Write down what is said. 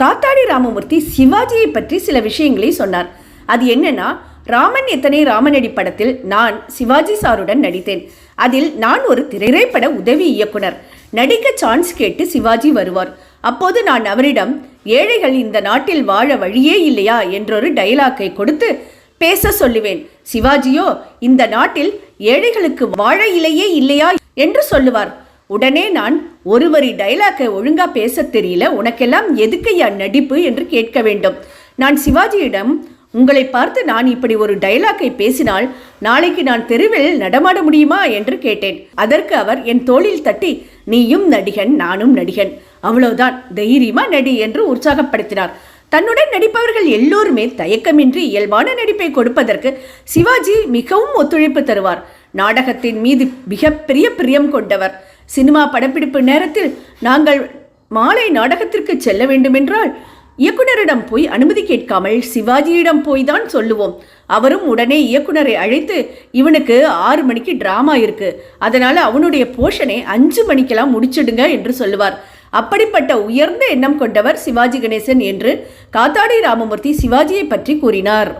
காத்தாடி ராமமூர்த்தி சிவாஜியை பற்றி சில விஷயங்களை சொன்னார். அது என்னன்னா ராமன் எத்தனை ராமனடி படத்தில் நான் சிவாஜி சாருடன் நடித்தேன். அதில் நான் ஒரு திரைப்பட உதவி இயக்குனர். நடிக்க சான்ஸ் கேட்டு சிவாஜி வருவார். அப்போது நான் அவரிடம் ஏழைகள் இந்த நாட்டில் வாழ வழியே இல்லையா? என்றொரு டைலாக்கை கொடுத்து பேச சொல்லுவேன். சிவாஜியோ இந்த நாட்டில் ஏழைகளுக்கு வாழ இலையே இல்லையா? என்று சொல்லுவார். உடனே நான் ஒரு வரி டைலாக்கை ஒழுங்கா பேசத் தெரியல உனக்கெல்லாம் எதுக்கையா நடிப்பு என்று கேட்க வேண்டும். நான் சிவாஜியிடம் உங்களை பார்த்து நான் இப்படி ஒரு டைலாக்கை பேசினால் நாளைக்கு நான் தெருவில் நடமாட முடியுமா? என்று கேட்டேன். அதற்கு அவர் என் தோளில் தட்டி நீயும் நடிகன் நானும் நடிகன். அவ்வளவுதான். தைரியமா நடி என்று உற்சாகப்படுத்தினார். தன்னுடன் நடிப்பவர்கள் எல்லோருமே தயக்கமின்றி இயல்பான நடிப்பை கொடுப்பதற்கு சிவாஜி மிகவும் ஒத்துழைப்பு தருவார். நாடகத்தின் மீது மிகப்பெரிய பிரியம் கொண்டவர். சினிமா படப்பிடிப்பு நேரத்தில் நாங்கள் மாலை நாடகத்திற்கு செல்ல வேண்டுமென்றால் இயக்குனரிடம் போய் அனுமதி கேட்காமல் சிவாஜியிடம் போய் தான் சொல்லுவோம். அவரும் உடனே இயக்குனரை அழைத்து இவனுக்கு ஆறு மணிக்கு டிராமா இருக்கு. அதனால அவனுடைய போஷனை அஞ்சு மணிக்கெல்லாம் முடிச்சிடுங்க என்று சொல்லுவார். அப்படிப்பட்ட உயர்ந்த எண்ணம் கொண்டவர் சிவாஜி கணேசன் என்று காத்தாடி ராமமூர்த்தி சிவாஜியை பற்றி கூறினார்.